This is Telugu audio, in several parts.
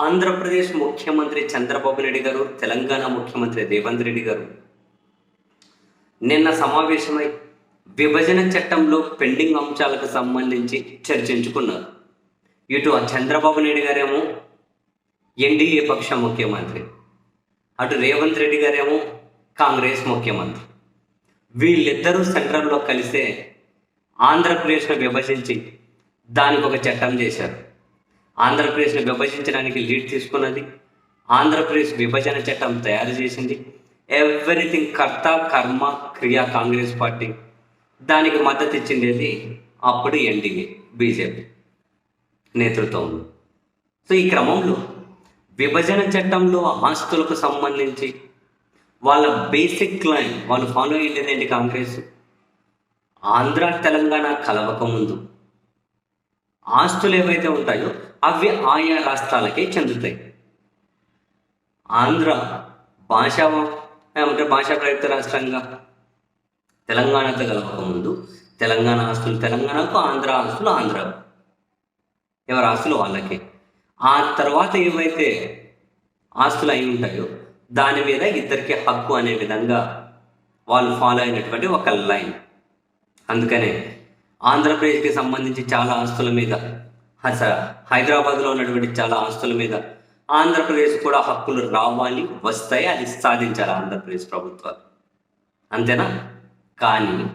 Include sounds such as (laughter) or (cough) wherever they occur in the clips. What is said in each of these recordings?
ఆంధ్రప్రదేశ్ ముఖ్యమంత్రి చంద్రబాబు నాయుడు గారు తెలంగాణ ముఖ్యమంత్రి రేవంత్ రెడ్డి గారు నిన్న సమావేశమై విభజన చట్టంలో పెండింగ్ అంశాలకు సంబంధించి చర్చించుకున్నారు. ఇటు చంద్రబాబు నాయుడు గారేమో ఎన్డీఏ పక్ష ముఖ్యమంత్రి అటు రేవంత్ రెడ్డి గారేమో కాంగ్రెస్ ముఖ్యమంత్రి. వీళ్ళిద్దరూ సెంట్రల్లో కలిసే ఆంధ్రప్రదేశ్ను విభజించి దానికి ఒక చట్టం చేశారు. ఆంధ్రప్రదేశ్ను విభజించడానికి లీడ్ తీసుకున్నది. ఆంధ్రప్రదేశ్ విభజన చట్టం తయారు చేసింది. ఎవ్రీథింగ్ కర్త కర్మ క్రియ కాంగ్రెస్ పార్టీ. దానికి మద్దతు ఇచ్చిండేది అప్పుడు ఎన్డీఏ బీజేపీ నేతృత్వంలో సో ఈ క్రమంలో విభజన చట్టంలో ఆస్తులకు సంబంధించి వాళ్ళ బేసిక్ లైన్ వాళ్ళు ఫాలో అయ్యేది కాంగ్రెస్? ఆంధ్ర తెలంగాణ కలవక ముందు ఆస్తులు ఏవైతే ఉంటాయో అవి ఆయా రాష్ట్రాలకే చెందుతాయి. ఆంధ్ర భాషా ఏమంటే భాషా ప్రయుక్త రాష్ట్రంగా తెలంగాణతో కలవక ముందు తెలంగాణ ఆస్తులు తెలంగాణకు ఆంధ్ర ఆస్తులు ఆంధ్ర. ఎవరి ఆస్తులు వాళ్ళకే. ఆ తర్వాత ఏవైతే ఆస్తులు అయి ఉంటాయో దాని మీద ఇద్దరికి హక్కు అనే విధంగా వాళ్ళు ఫాలో అయినటువంటి ఒక లైన్. అందుకనే ఆంధ్రప్రదేశ్కి సంబంధించి చాలా ఆస్తుల మీద హైదరాబాద్లో ఉన్నటువంటి చాలా ఆస్తుల మీద ఆంధ్రప్రదేశ్ కూడా హక్కులు రావాలి వస్తాయి అది సాధించాలి ఆంధ్రప్రదేశ్ ప్రభుత్వాలు. అంతేనా? కానీ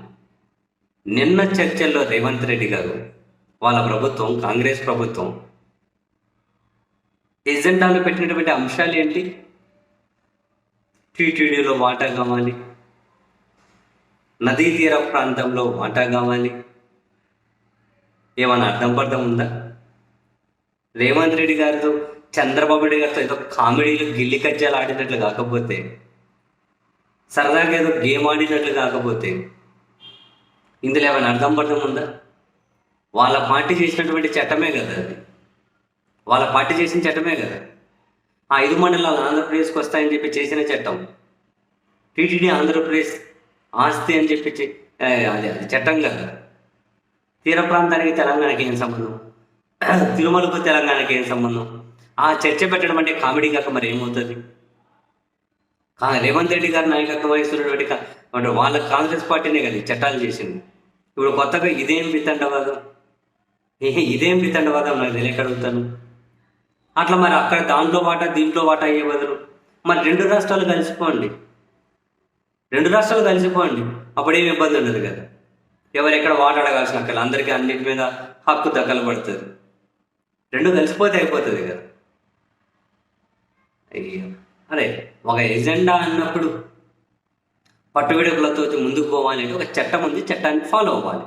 నిన్న చర్చల్లో రేవంత్ రెడ్డి గారు వాళ్ళ ప్రభుత్వం కాంగ్రెస్ ప్రభుత్వం ఎజెండాలో పెట్టినటువంటి అంశాలు ఏంటి? టీటీడీలో వాటా కావాలి నదీ తీర ప్రాంతంలో వాటా కావాలి ఏమైనా అర్థం పర్థం ఉందా? రేవంత్ రెడ్డి గారితో చంద్రబాబు రెడ్డి గారితో ఏదో కామెడీలు గిల్లి కజ్జాలు ఆడినట్లు కాకపోతే సరదాగా ఏదో గేమ్ ఆడినట్లు కాకపోతే ఇందులో ఏమైనా అర్థం పర్థం ఉందా? వాళ్ళ పార్టీ చేసినటువంటి చట్టమే కదా అది. వాళ్ళ పార్టీ చేసిన చట్టమే కదా. ఆ ఐదు మండలాలు ఆంధ్రప్రదేశ్కి వస్తాయని చెప్పి చేసిన చట్టం. టీటీడీ ఆంధ్రప్రదేశ్ ఆస్తి అని చెప్పి చే- అది అది చట్టం కదా. తీర ప్రాంతానికి తెలంగాణకి ఏం సంబంధం? (clears throat) తిరుమలకు తెలంగాణకి ఏం సంబంధం? ఆ చర్చ పెట్టడం అంటే కామెడీ కాక మరి ఏమవుతుంది? రేవంత్ రెడ్డి గారి నాయకత్వం వహిస్తున్నటువంటి అంటే వాళ్ళ కాంగ్రెస్ పార్టీనే కదా చట్టాలు చేసింది. ఇప్పుడు కొత్తగా ఇదేం వితండవాదం? ఏ ఇదేం వితండవాదం? నాకు తెలియక అడుగుతాను. అట్లా మరి అక్కడ దాంట్లో వాటా దీంట్లో వాటా అయ్యే బదులు? మరి రెండు రాష్ట్రాలు కలిసిపోండి. రెండు రాష్ట్రాలు కలిసిపోండి. అప్పుడేం ఇబ్బంది ఉండదు కదా. ఎవరు ఎక్కడ అడగాల్సిన అక్కడ అందరికీ అన్నిటి మీద హక్కు దక్కలు పడుతుంది రెండు కలిసిపోతే అయిపోతుంది కదా. అయ్యో. అరే ఒక ఎజెండా అన్నప్పుడు పట్టువిడుపులతో ముందుకు పోవాలి అంటే ఒక చట్టం ఉంది చట్టాన్ని ఫాలో అవ్వాలి.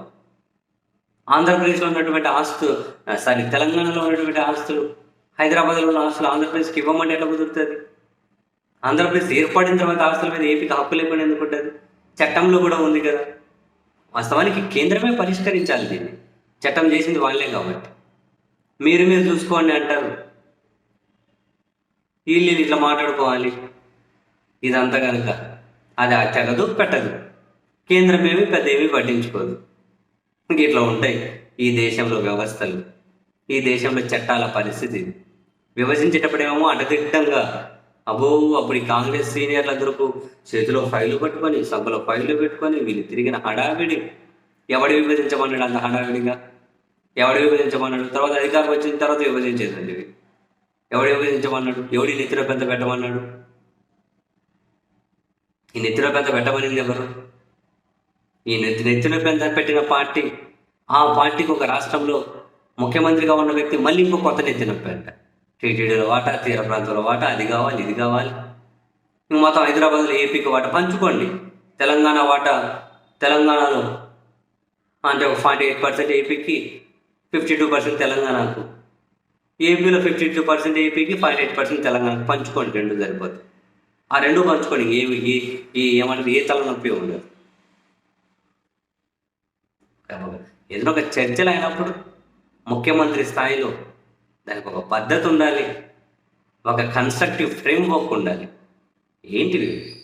ఆంధ్రప్రదేశ్లో ఉన్నటువంటి ఆస్తులు సారీ తెలంగాణలో ఉన్నటువంటి ఆస్తులు హైదరాబాద్లో ఉన్న ఆస్తులు ఆంధ్రప్రదేశ్కి ఇవ్వమంటే ఎట్లా కుదురుతుంది? ఆంధ్రప్రదేశ్ ఏర్పడిన తర్వాత ఆస్తుల మీద ఏపీకి హక్కు లేకుండా ఎందుకు ఉంటుంది? చట్టంలో కూడా ఉంది కదా. వాస్తవానికి కేంద్రమే పరిష్కరించాలి దీన్ని. చట్టం చేసింది వాళ్ళే కాబట్టి. మీరు మీరు చూసుకోండి అంటారు. వీళ్ళు ఇట్లా మాట్లాడుకోవాలి. ఇదంతా కనుక. అది తెగదు పెట్టదు. కేంద్రం ఏమి పెద్ద ఏమి పట్టించుకోదు. ఇంక ఇట్లా ఉంటాయి ఈ దేశంలో వ్యవస్థలు. ఈ దేశంలో చట్టాల పరిస్థితి. విభజించేటప్పుడు విభజించేటప్పుడేమో అడ్డదిడ్డంగా అబో అప్పుడు ఈ కాంగ్రెస్ సీనియర్లందరూ చేతిలో ఫైలు పట్టుకొని సభలో ఫైలు పెట్టుకొని వీళ్ళు తిరిగిన హడావిడి ఎవడు విభజించమన్నాడు అంత హడావిడిగా? ఎవడు విభజించమన్నాడు? తర్వాత అధికారం వచ్చిన తర్వాత విభజించేదండి ఎవడు విభజించమన్నాడు? ఎవడి నెత్తిలో పెద్ద పెట్టమన్నాడు? ఈ నెత్తిలో పెద్ద పెట్టమనింది ఎవరు? ఈ నెత్తి నెత్తిన పెద్ద పెట్టిన పార్టీ. ఆ పార్టీకి ఒక రాష్ట్రంలో ముఖ్యమంత్రిగా ఉన్న వ్యక్తి మళ్ళీ ఇంకో కొత్త నెత్తిన పెద్ద టీటీడీలో వాటా తీర ప్రాంతంలో వాటా అది కావాలి ఇది కావాలి. ఇంక మొత్తం హైదరాబాద్లో ఏపీకి వాటా పంచుకోండి. తెలంగాణ వాటా తెలంగాణలో అంటే ఒక ఫార్టీ ఎయిట్ పర్సెంట్ ఏపీకి ఫిఫ్టీ టూ పర్సెంట్ తెలంగాణకు. ఏపీలో ఫిఫ్టీ టూ పర్సెంట్ ఏపీకి ఫార్టీ ఎయిట్ పర్సెంట్ తెలంగాణకు పంచుకోండి రెండు సరిపోతుంది ఆ రెండు పంచుకోండి ఏ ఏ ఈ ఏమంటారు ఏ తలనొప్పి ఉండదు. ఏదైనా ఒక చర్చలు అయినప్పుడు ముఖ్యమంత్రి స్థాయిలో దానికి ఒక పద్ధతి ఉండాలి. ఒక కన్స్ట్రక్టివ్ ఫ్రేమ్ వర్క్ ఉండాలి. ఏంటివి